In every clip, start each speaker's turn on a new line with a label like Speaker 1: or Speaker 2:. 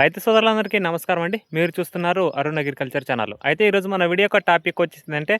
Speaker 1: రైతు సోదరులందరికీ నమస్కారం అండి. మీరు చూస్తున్నారు అరుణ్ అగ్రికల్చర్ ఛానల్. అయితే ఈరోజు మన వీడియో యొక్క టాపిక్ వచ్చిందంటే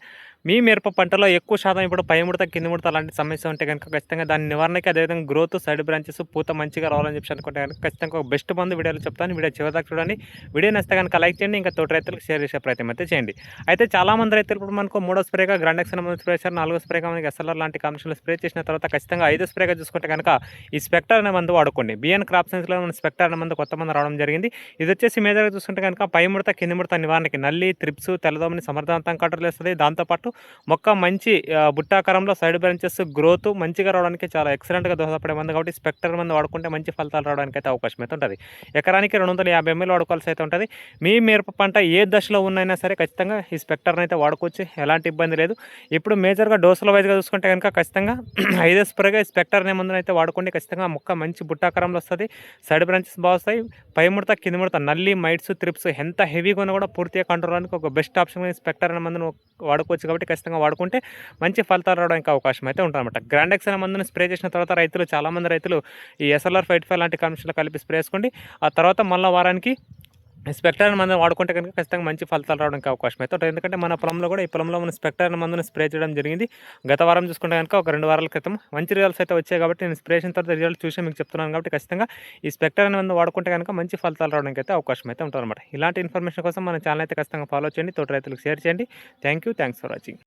Speaker 1: మీ మిరప పంటలో ఎక్కువ శాతం ఇప్పుడు పై ముడత కింది ముడత అలాంటి సమస్య ఉంటే కనుక ఖచ్చితంగా దాని నివారణకి అదేవిధంగా గ్రోత్ సైడ్ బ్రాంచెస్ పూత మంచిగా రావాలని చెప్పి అనుకుంటే కనుక ఖచ్చితంగా ఒక బెస్ట్ మందు వీడియోలు చెప్తాను. వీడియో చివరిదాకా చూడండి. వీడియో నచ్చితే కనుక లైక్ చేయండి. ఇంకా తోటి రైతులకు షేర్ చేసే ప్రయత్నం అయితే చేయండి. అయితే చాలా మంది రైతులు ఇప్పుడు మనకు మూడో స్ప్రేగా గ్రాండెక్స్ స్ప్రే చేశారు. నాలుగో స్ప్రేగా మనకి ఎస్ఎల్ఆర్ లాంటి కాంబినేషన్లో స్ప్రే చేసిన తర్వాత ఖచ్చితంగా ఐదో స్ప్రేగా చూసుకుంటే కనుక ఈ స్పెక్టర్ అనే మందు వాడుకోండి. బిఎన్ క్రాప్ సైన్స్లో మన స్పెక్టర్ అనే మందు కొత్త మంది రావడం జరిగింది. ఇది వచ్చేసి మేజర్గా చూసుకుంటే కనుక పై ముడత కింది ముడత నివారణకి నల్లి త్రిప్స్ తెల్లదోమని సమర్థవంతంగా కంట్రోల్ చేస్తుంది దాంతోపాటు మొక్క మంచి ఆ, బుట్టాకారంలో సైడ్ బ్రాంచెస్ గ్రోత్ మంచిగా రావడానికి చాలా ఎక్సలెంట్గా దోహదపడే మంది కాబట్టి స్పెక్టర్ మంది వాడుకుంటే మంచి ఫలితాలు రావడానికి అయితే అవకాశం అయితే ఉంటుంది. ఎకరానికి రెండు వందల యాభై ఎంఎల్ వాడుకోవాల్సి అయితే ఉంటుంది. మీ మిరప పంట ఏ దశలో ఉన్నైనా సరే ఖచ్చితంగా ఈ స్పెక్టర్ని అయితే వాడుకోవచ్చు. ఎలాంటి ఇబ్బంది లేదు. ఇప్పుడు మేజర్గా డోసుల వైజ్గా చూసుకుంటే కనుక ఖచ్చితంగా ఐదో స్ప్రేగా ఈ స్పెక్టర్ అనే మందుని అయితే వాడుకోండి ఖచ్చితంగా మొక్క మంచి బుట్టాకారంలో వస్తుంది. సైడ్ బ్రాంచెస్ బాగా వస్తాయి. పై ముడత కింద నల్లి మైట్స్ త్రిప్స్ ఎంత హెవీగా ఉన్నా కూడా పూర్తిగా కంట్రోల్ అవడానికి ఒక బెస్ట్ ఆప్షన్ స్పెక్టర్ అనే మందును వాడుకోవచ్చు కాబట్టి ఖచ్చితంగా వాడుకుంటే మంచి ఫలితాలు రావడానికి అవకాశం అయితే ఉంటుందన్నమాట. గ్రాండెక్స్ అనే మందును స్ప్రే చేసిన తర్వాత రైతులు చాలామంది రైతులు ఈ ఎస్ఎల్ఆర్ ఫైట్ ఫైవ్ లాంటి కాంబినేషన్లో కలిపి స్ప్రే చేసుకోండి. ఆ తర్వాత మళ్ళీ వారానికి స్పెక్టర్ మందుని వాడుకుంటే కనుక ఖచ్చితంగా మంచి ఫలితాలు రావడానికి అవకాశం అయితే ఉంటుంది. ఎందుకంటే మన పొలంలో కూడా ఈ పొలంలో మనం స్పెక్టర్ మందుని స్ప్రే చేయడం జరిగింది. గత వారం చూసుకుంటే కనుక ఒక రెండు వారాల క్రితం మంచి రిజల్ట్స్ అయితే వచ్చాయి కాబట్టి నేను స్ప్రే చేసిన తర్వాత రిజల్ట్ చూసి మీకు చెప్తున్నాను కాబట్టి ఖచ్చితంగా ఈ స్పెక్టర్ అనే మందు వాడుకుంటే కనుక మంచి ఫలితాలు రావడానికి అయితే అవకాశం అయితే ఉంటుంది అనమాట ఇలాంటి ఇన్ఫర్మేషన్ కోసం మన ఛానల్ అయితే ఖచ్చితంగా ఫాలో చేయండి. తోటి రైతులకు షేర్ చేయండి. Thank you. Thanks for watching.